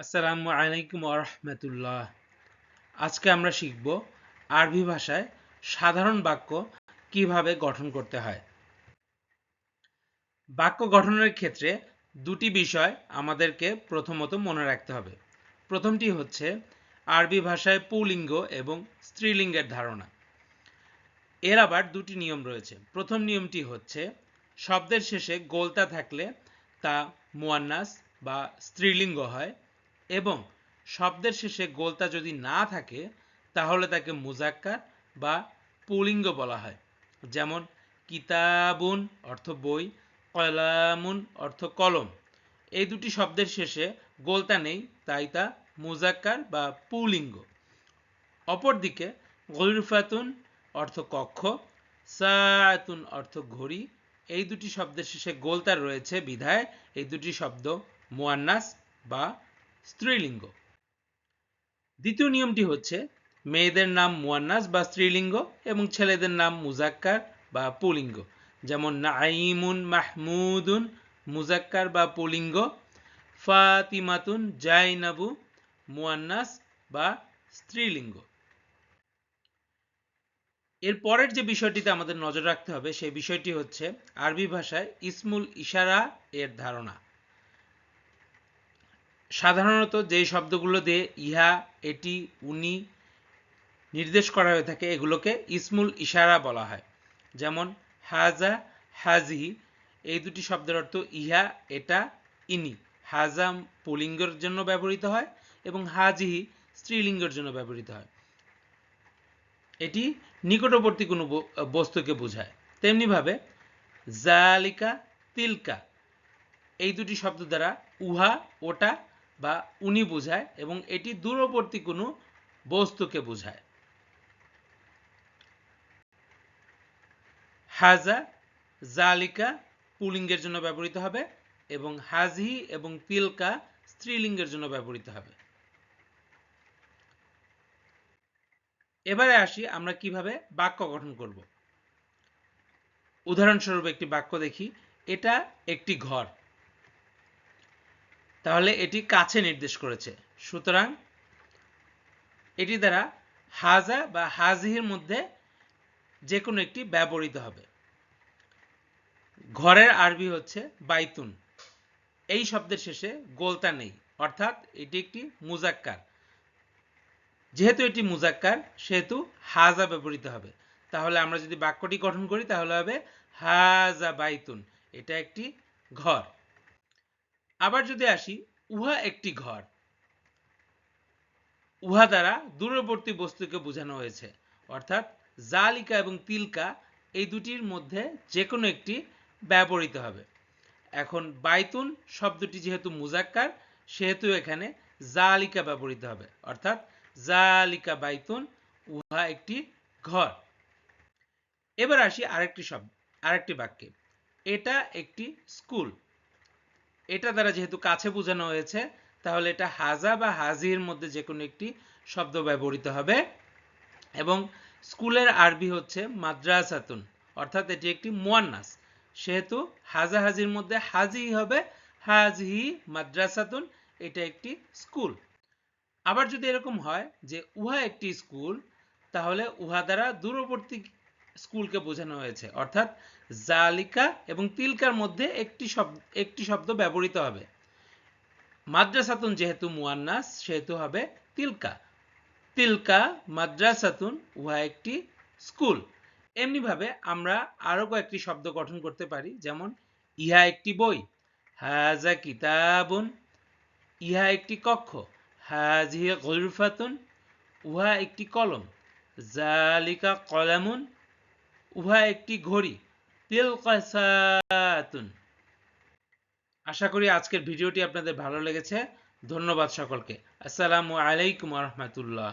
আসসালামু আলাইকুম রহমতুল্লাহ। আজকে আমরা শিখব আরবি ভাষায় সাধারণ বাক্য কীভাবে গঠন করতে হয়। বাক্য গঠনের ক্ষেত্রে দুটি বিষয় আমাদেরকে প্রথমত মনে রাখতে হবে। প্রথমটি হচ্ছে আরবি ভাষায় পুলিঙ্গ এবং স্ত্রীলিঙ্গের ধারণা। এর আবার দুটি নিয়ম রয়েছে। প্রথম নিয়মটি হচ্ছে শব্দের শেষে গোলতা থাকলে তা মুয়ান্নাস বা স্ত্রীলিঙ্গ হয়। এবং শব্দের শেষে গোলতা যদি না থাকে, তাহলে তাকে মুজাক্কার বা পুলিঙ্গ বলা হয়। যেমন, কিতাবুন অর্থ বই, কলামুন অর্থ কলম। এই দুটি শব্দের শেষে গোলতা নেই, তাই তা মুজাক্কার বা পুলিঙ্গ। অপরদিকে, গরিফাতুন অর্থ কক্ষ সায়াতুন অর্থ ঘড়ি। এই দুটি শব্দের শেষে গোলতা রয়েছে বিধায়, এই দুটি শব্দ মুয়ান্নাস বা স্ত্রীলিঙ্গ। দ্বিতীয় নিয়মটি হচ্ছে মেয়েদের নাম মুয়ান্নাস বা স্ত্রীলিঙ্গ এবং ছেলেদের নাম মুজাক্কার বা পুলিঙ্গ। যেমন নাইমুন মাহমুদুন, মুজাক্কার বা পুলিঙ্গ, ফাতিমাতুন, জাইনাবু, মুয়ান্নাস বা স্ত্রীলিঙ্গ। এর পরের যে বিষয়টিতে আমাদের নজর রাখতে হবে, সেই বিষয়টি হচ্ছে আরবি ভাষায় ইসমুল ইশারা এর ধারণা। সাধারণত যেই শব্দগুলো দিয়ে ইহা, এটি, উনি নির্দেশ করা হয়ে থাকে, এগুলোকে ইসমুল ইশারা বলা হয়। যেমন, হাজা হাজি এই দুটি শব্দের অর্থ ইহা, এটা, ইনি। হাজা পুলিঙ্গের জন্য ব্যবহৃত হয় এবং হাজিহি স্ত্রীলিঙ্গের জন্য ব্যবহৃত হয়। এটি নিকটবর্তী কোনো বস্তুকে বোঝায়। তেমনিভাবে, জালিকা তিলকা, এই দুটি শব্দ দ্বারা উহা, ওটা বা উনি বোঝায় এবং এটি দূরবর্তী কোনো বস্তুকে বোঝায়। হাজা জালিকা পুলিঙ্গের জন্য ব্যবহৃত হবে এবং হাজি এবং তিলকা স্ত্রীলিঙ্গের জন্য ব্যবহৃত হবে। এবারে আসি আমরা কীভাবে বাক্য গঠন করব। উদাহরণস্বরূপ একটি বাক্য দেখি। এটা একটি ঘর। তাহলে এটি কাছে নির্দেশ করেছে। সুতরাং এটি দ্বারা হাজা বা হাজিহির মধ্যে যে কোনো একটি ব্যবহৃত হবে। ঘরের আরবি হচ্ছে বাইতুন। এই শব্দের শেষে গোলতা নেই, অর্থাৎ এটি একটি মুজাক্কার। যেহেতু এটি মুজাক্কার, সেহেতু হাজা ব্যবহৃত হবে। তাহলে আমরা যদি বাক্যটি গঠন করি, তাহলে হবে হাজা বাইতুন। এটা একটি ঘর। আবার যদি আসি, উহা একটি ঘর। উহা দ্বারা দূরবর্তী বস্তুকে বোঝানো হয়েছে। অর্থাৎ জালিকা এবং তিলকা এই দুটির মধ্যে যে কোনো একটি ব্যবহৃত হবে। এখন বাইতুন শব্দটি যেহেতু মুজাক্কার, সেহেতু এখানে জালিকা ব্যবহৃত হবে। অর্থাৎ জালিকা বাইতুন, উহা একটি ঘর। এবার আসি আরেকটি শব্দ, আরেকটি বাক্যে। এটা একটি স্কুল। এটা দ্বারা যেহেতু কাছে বোঝানো হয়েছে, তাহলে এটা হাজা বা হাজির মধ্যে যে কোনো একটি শব্দ ব্যবহৃত হবে। এবং স্কুলের আরবি হচ্ছে মাদ্রাসাতুন, অর্থাৎ এটি একটি মোয়ান্নাস। সেহেতু হাজা হাজির মধ্যে হাজি হবে, হাজি মাদ্রাসাতুন, এটা একটি স্কুল। আবার যদি এরকম হয় যে উহা একটি স্কুল, তাহলে উহা দ্বারা দূরবর্তী স্কুলকে বোঝানো হয়েছে। অর্থাৎ জালিকা এবং তিলকার মধ্যে একটি শব্দ একটি শব্দ ব্যবহৃত হবে। মাদ্রাসাতুন যেহেতু মুয়ান্নাস, সেহেতু হবে তিলকা। তিলকা, মাদ্রাসাতুন উহা একটি স্কুল। এমনিভাবে আমরা আরও কয়েকটি শব্দ গঠন করতে পারি, যেমন ইহা একটি বই, হাজা কিতাবুন, ইহা একটি কক্ষ হাজিয়া গলফাতুন, উহা একটি কলম, জালিকা কলামুন উহা একটি ঘড়ি। তিলকাসাতুন আশা করি আজকের ভিডিওটি আপনাদের ভালো লেগেছে। ধন্যবাদ সকলকে। আসসালামু আলাইকুম রহমতুল্লাহ।